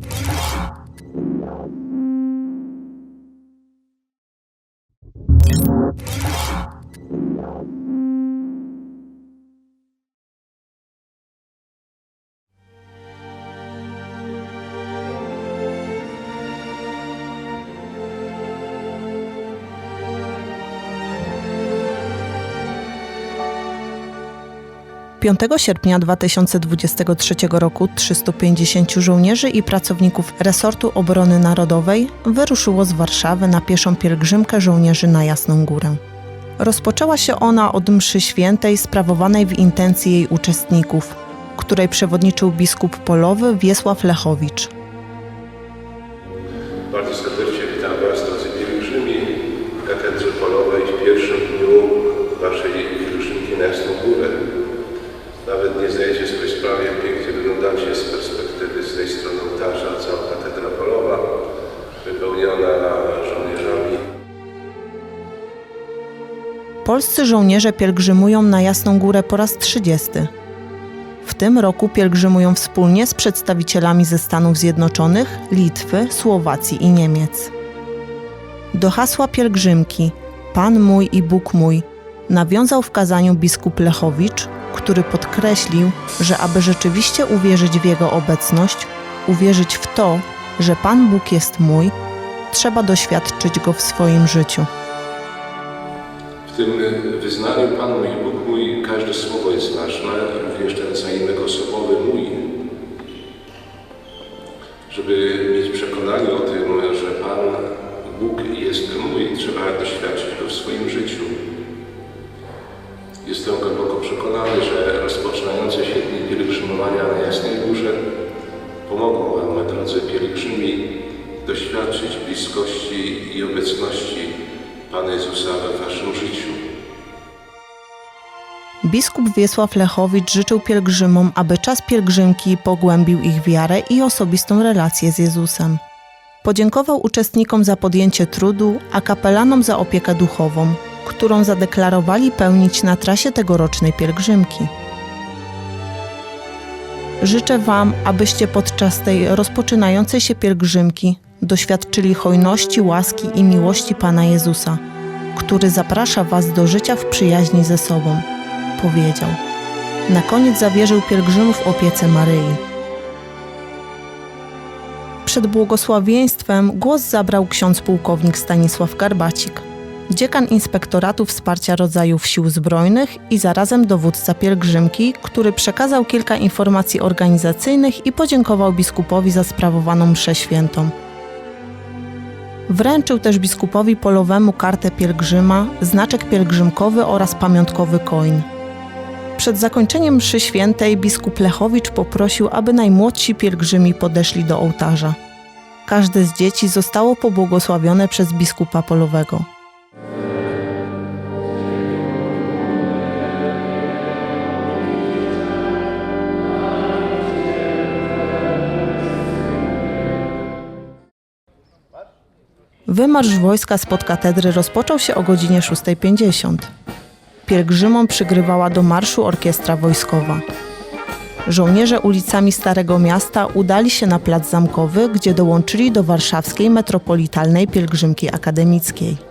Thank you. Piątego sierpnia 2023 roku 350 żołnierzy i pracowników resortu obrony narodowej wyruszyło z Warszawy na pieszą pielgrzymkę żołnierzy na Jasną Górę. Rozpoczęła się ona od mszy świętej sprawowanej w intencji jej uczestników, której przewodniczył biskup polowy Wiesław Lechowicz. Bardzo serdecznie witam Was, drodzy pielgrzymi, w Katedrze Polowej w pierwszym dniu Waszej Polscy żołnierze pielgrzymują na Jasną Górę po raz 30. W tym roku pielgrzymują wspólnie z przedstawicielami ze Stanów Zjednoczonych, Litwy, Słowacji i Niemiec. Do hasła pielgrzymki Pan mój i Bóg mój nawiązał w kazaniu biskup Lechowicz, który podkreślił, że aby rzeczywiście uwierzyć w Jego obecność, uwierzyć w to, że Pan Bóg jest mój, trzeba doświadczyć Go w swoim życiu. Tym wyznaniu Pan mój, Bóg mój, każde słowo jest ważne, również ten zaimek osobowy mój. Żeby mieć przekonanie o tym, że Pan Bóg jest mój, trzeba doświadczyć go w swoim życiu. Jestem głęboko przekonany, że rozpoczynające się dni pielgrzymowania na Jasnej Górze pomogą Wam, drodzy pielgrzymi, doświadczyć bliskości i obecności Pana Jezusa we Waszym życiu. Biskup Wiesław Lechowicz życzył pielgrzymom, aby czas pielgrzymki pogłębił ich wiarę i osobistą relację z Jezusem. Podziękował uczestnikom za podjęcie trudu, a kapelanom za opiekę duchową, którą zadeklarowali pełnić na trasie tegorocznej pielgrzymki. Życzę Wam, abyście podczas tej rozpoczynającej się pielgrzymki doświadczyli hojności, łaski i miłości Pana Jezusa, który zaprasza Was do życia w przyjaźni ze sobą powiedział. Na koniec zawierzył pielgrzymów opiece Maryi. Przed błogosławieństwem głos zabrał ksiądz pułkownik Stanisław Garbacik, dziekan Inspektoratu Wsparcia Rodzajów Sił Zbrojnych i zarazem dowódca pielgrzymki, który przekazał kilka informacji organizacyjnych i podziękował biskupowi za sprawowaną mszę świętą. Wręczył też biskupowi polowemu kartę pielgrzyma, znaczek pielgrzymkowy oraz pamiątkowy koin. Przed zakończeniem mszy świętej biskup Lechowicz poprosił, aby najmłodsi pielgrzymi podeszli do ołtarza. Każde z dzieci zostało pobłogosławione przez biskupa polowego. Wymarsz wojska spod katedry rozpoczął się o godzinie 6.50. Pielgrzymom przygrywała do marszu orkiestra wojskowa. Żołnierze ulicami Starego Miasta udali się na plac zamkowy, gdzie dołączyli do warszawskiej metropolitalnej pielgrzymki akademickiej.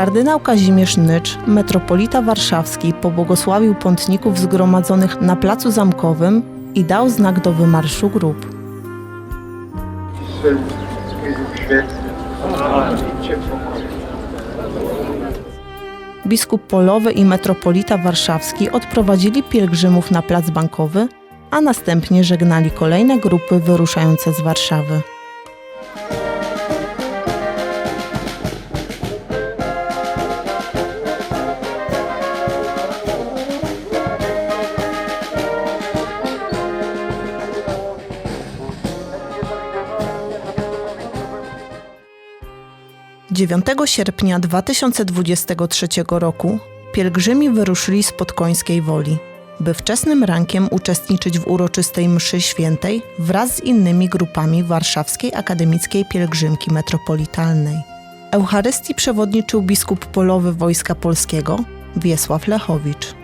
Kardynał Kazimierz Nycz, metropolita warszawski, pobłogosławił pątników zgromadzonych na placu zamkowym i dał znak do wymarszu grup. Biskup Polowy i metropolita warszawski odprowadzili pielgrzymów na plac bankowy, a następnie żegnali kolejne grupy wyruszające z Warszawy. 9 sierpnia 2023 roku pielgrzymi wyruszyli spod końskiej woli, by wczesnym rankiem uczestniczyć w uroczystej mszy świętej wraz z innymi grupami Warszawskiej Akademickiej Pielgrzymki Metropolitalnej. Eucharystii przewodniczył biskup polowy Wojska Polskiego Wiesław Lechowicz.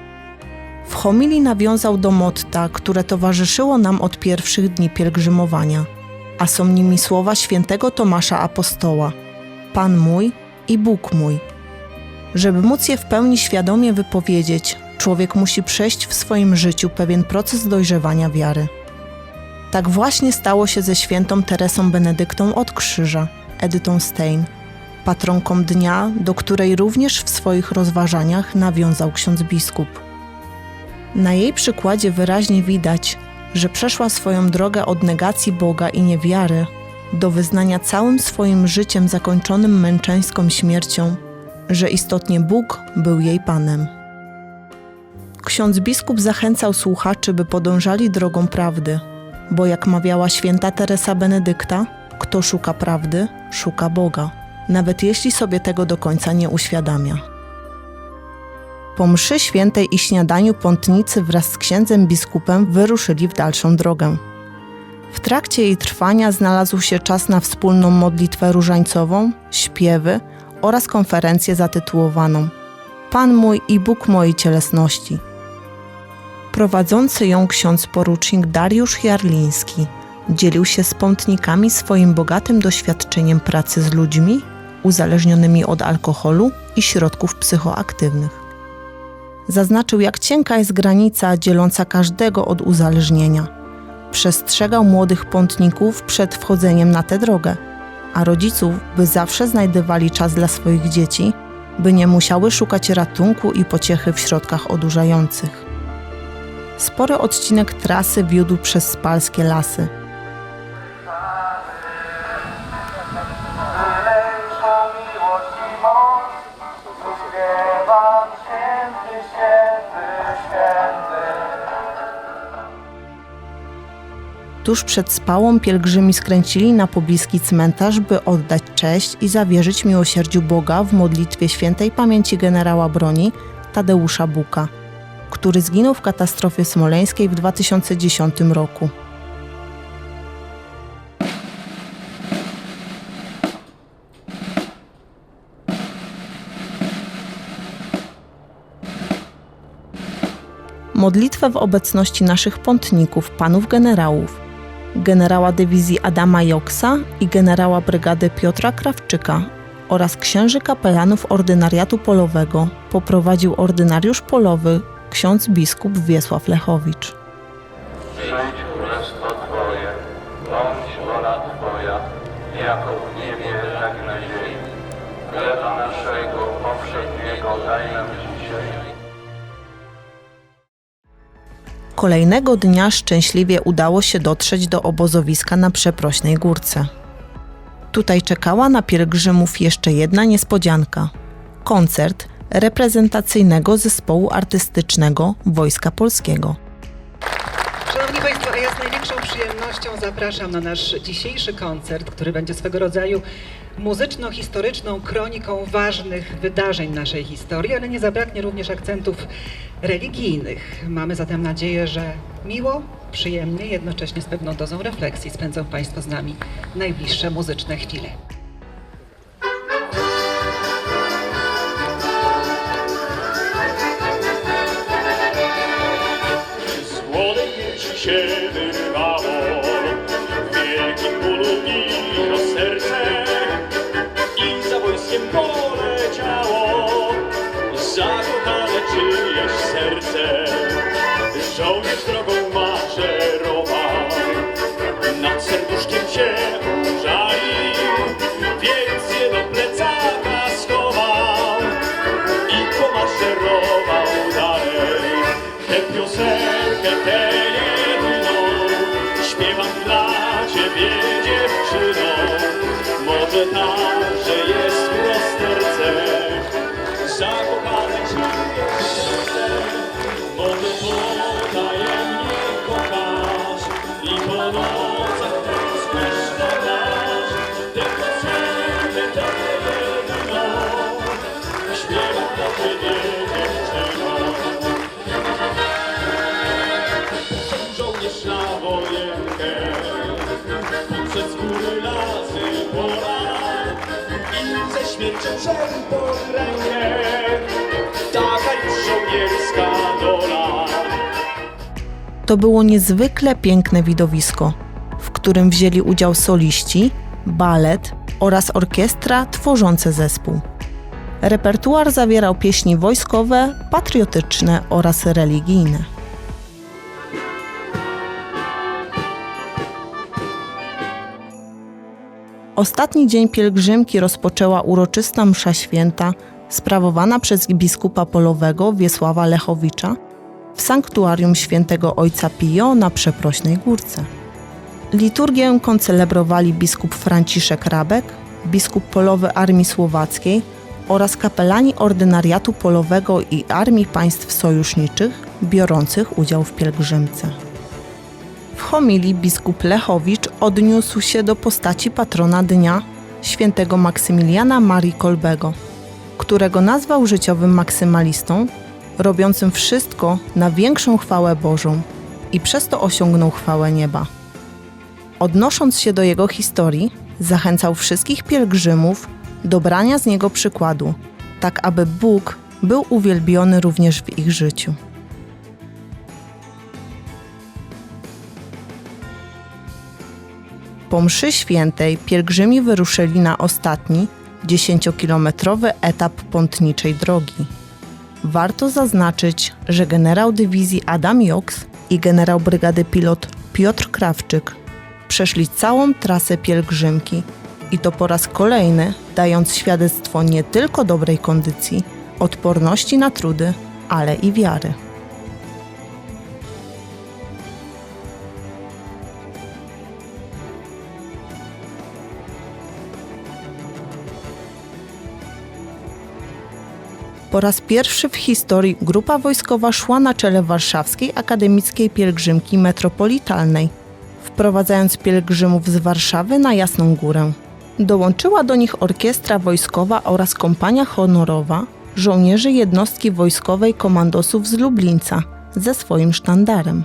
W homilii nawiązał do motta, które towarzyszyło nam od pierwszych dni pielgrzymowania, a są nimi słowa świętego Tomasza Apostoła: Pan mój i Bóg mój. Żeby móc je w pełni świadomie wypowiedzieć, człowiek musi przejść w swoim życiu pewien proces dojrzewania wiary. Tak właśnie stało się ze świętą Teresą Benedyktą od Krzyża, Edytą Stein, patronką dnia, do której również w swoich rozważaniach nawiązał ksiądz biskup. Na jej przykładzie wyraźnie widać, że przeszła swoją drogę od negacji Boga i niewiary do wyznania całym swoim życiem zakończonym męczeńską śmiercią, że istotnie Bóg był jej Panem. Ksiądz biskup zachęcał słuchaczy, by podążali drogą prawdy, bo jak mawiała święta Teresa Benedykta, kto szuka prawdy, szuka Boga, nawet jeśli sobie tego do końca nie uświadamia. Po mszy świętej i śniadaniu pątnicy wraz z księdzem biskupem wyruszyli w dalszą drogę. W trakcie jej trwania znalazł się czas na wspólną modlitwę różańcową, śpiewy oraz konferencję zatytułowaną Pan mój i Bóg mojej cielesności. Prowadzący ją ksiądz porucznik Dariusz Jarliński dzielił się z pątnikami swoim bogatym doświadczeniem pracy z ludźmi uzależnionymi od alkoholu i środków psychoaktywnych. Zaznaczył, jak cienka jest granica dzieląca każdego od uzależnienia. Przestrzegał młodych pątników przed wchodzeniem na tę drogę, a rodziców, by zawsze znajdywali czas dla swoich dzieci, by nie musiały szukać ratunku i pociechy w środkach odurzających. Spory odcinek trasy wiódł przez spalskie lasy. Tuż przed spałą pielgrzymi skręcili na pobliski cmentarz, by oddać cześć i zawierzyć miłosierdziu Boga w modlitwie świętej pamięci generała broni Tadeusza Buka, który zginął w katastrofie smoleńskiej w 2010 roku. Modlitwę w obecności naszych pątników, panów generałów, generała dywizji Adama Joksa i generała brygady Piotra Krawczyka oraz księży kapelanów ordynariatu polowego poprowadził ordynariusz polowy ksiądz biskup Wiesław Lechowicz. Kolejnego dnia szczęśliwie udało się dotrzeć do obozowiska na Przeprośnej Górce. Tutaj czekała na pielgrzymów jeszcze jedna niespodzianka koncert reprezentacyjnego zespołu artystycznego Wojska Polskiego. Szanowni Państwo, ja z największą przyjemnością zapraszam na nasz dzisiejszy koncert, który będzie swego rodzaju muzyczno-historyczną kroniką ważnych wydarzeń naszej historii, ale nie zabraknie również akcentów religijnych. Mamy zatem nadzieję, że miło, przyjemnie, jednocześnie z pewną dozą refleksji spędzą Państwo z nami najbliższe muzyczne chwile. Piersi się żołnierz drogą maszerował. Nad serduszkiem się użalił, więc je do plecaka schował i pomaszerował dalej. Tę piosenkę, tę jedyną, śpiewam dla ciebie dziewczyno, może tam ciężarem pod rękę. Taka już żołnierska dola. To było niezwykle piękne widowisko, w którym wzięli udział soliści, balet oraz orkiestra tworzące zespół. Repertuar zawierał pieśni wojskowe, patriotyczne oraz religijne. Ostatni dzień pielgrzymki rozpoczęła uroczysta msza święta sprawowana przez biskupa polowego Wiesława Lechowicza w sanktuarium świętego Ojca Pio na Przeprośnej Górce. Liturgię koncelebrowali biskup Franciszek Rabek, biskup polowy Armii Słowackiej oraz kapelani ordynariatu polowego i Armii Państw Sojuszniczych biorących udział w pielgrzymce. Homilii biskup Lechowicz odniósł się do postaci patrona dnia świętego Maksymiliana Marii Kolbego, którego nazwał życiowym maksymalistą, robiącym wszystko na większą chwałę Bożą i przez to osiągnął chwałę nieba. Odnosząc się do jego historii, zachęcał wszystkich pielgrzymów do brania z niego przykładu, tak aby Bóg był uwielbiony również w ich życiu. Po mszy świętej pielgrzymi wyruszyli na ostatni, 10-kilometrowy etap pątniczej drogi. Warto zaznaczyć, że generał dywizji Adam Joks i generał brygady pilot Piotr Krawczyk przeszli całą trasę pielgrzymki i to po raz kolejny dając świadectwo nie tylko dobrej kondycji, odporności na trudy, ale i wiary. Po raz pierwszy w historii grupa wojskowa szła na czele Warszawskiej Akademickiej Pielgrzymki Metropolitalnej, wprowadzając pielgrzymów z Warszawy na Jasną Górę. Dołączyła do nich orkiestra wojskowa oraz kompania honorowa żołnierzy jednostki wojskowej komandosów z Lublińca ze swoim sztandarem.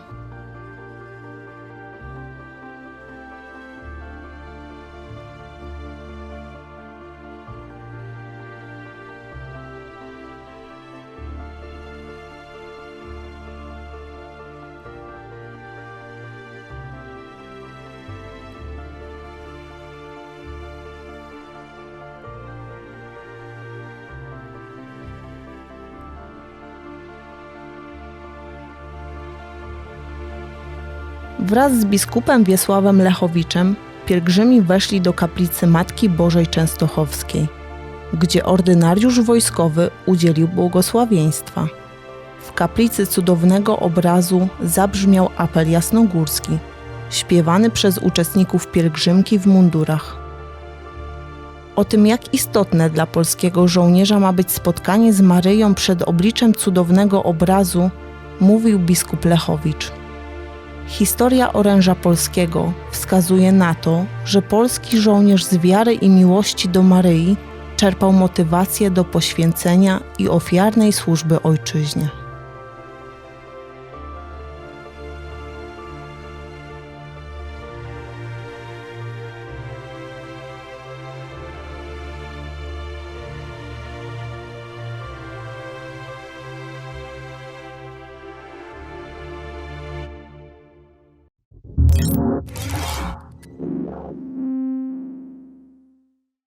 Wraz z biskupem Wiesławem Lechowiczem pielgrzymi weszli do kaplicy Matki Bożej Częstochowskiej, gdzie ordynariusz wojskowy udzielił błogosławieństwa. W kaplicy cudownego obrazu zabrzmiał apel jasnogórski, śpiewany przez uczestników pielgrzymki w mundurach. O tym, jak istotne dla polskiego żołnierza ma być spotkanie z Maryją przed obliczem cudownego obrazu, mówił biskup Lechowicz. Historia oręża polskiego wskazuje na to, że polski żołnierz z wiary i miłości do Maryi czerpał motywację do poświęcenia i ofiarnej służby ojczyźnie.